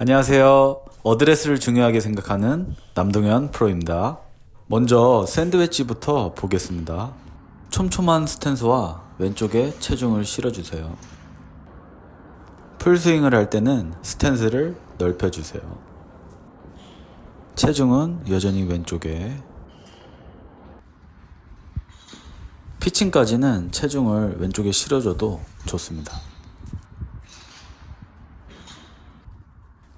안녕하세요. 어드레스를 중요하게 생각하는 남동현 프로입니다. 먼저 샌드위치부터 보겠습니다. 촘촘한 스탠스와 왼쪽에 체중을 실어주세요. 풀스윙을 할 때는 스탠스를 넓혀주세요. 체중은 여전히 왼쪽에. 피칭까지는 체중을 왼쪽에 실어줘도 좋습니다.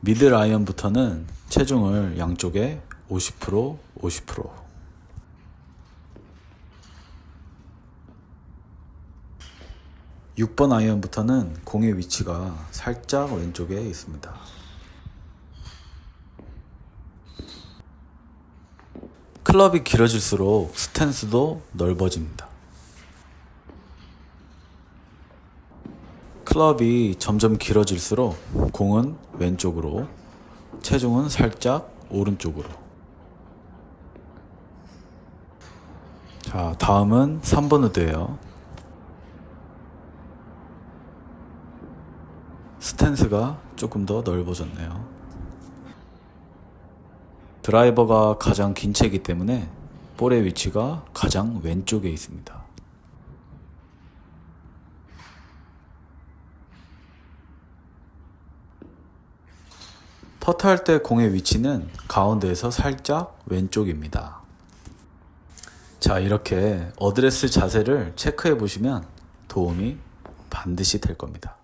미들 아이언부터는 체중을 양쪽에 50% 50% 6번 아이언부터는 공의 위치가 살짝 왼쪽에 있습니다. 클럽이 길어질수록 스탠스도 넓어집니다. 클럽이 점점 길어질수록 공은 왼쪽으로, 체중은 살짝 오른쪽으로. 자, 다음은 3번 우드예요. 스탠스가 조금 더 넓어졌네요. 드라이버가 가장 긴 채이기 때문에 볼의 위치가 가장 왼쪽에 있습니다. 퍼트할 때 공의 위치는 가운데에서 살짝 왼쪽입니다. 자, 이렇게 어드레스 자세를 체크해 보시면 도움이 반드시 될 겁니다.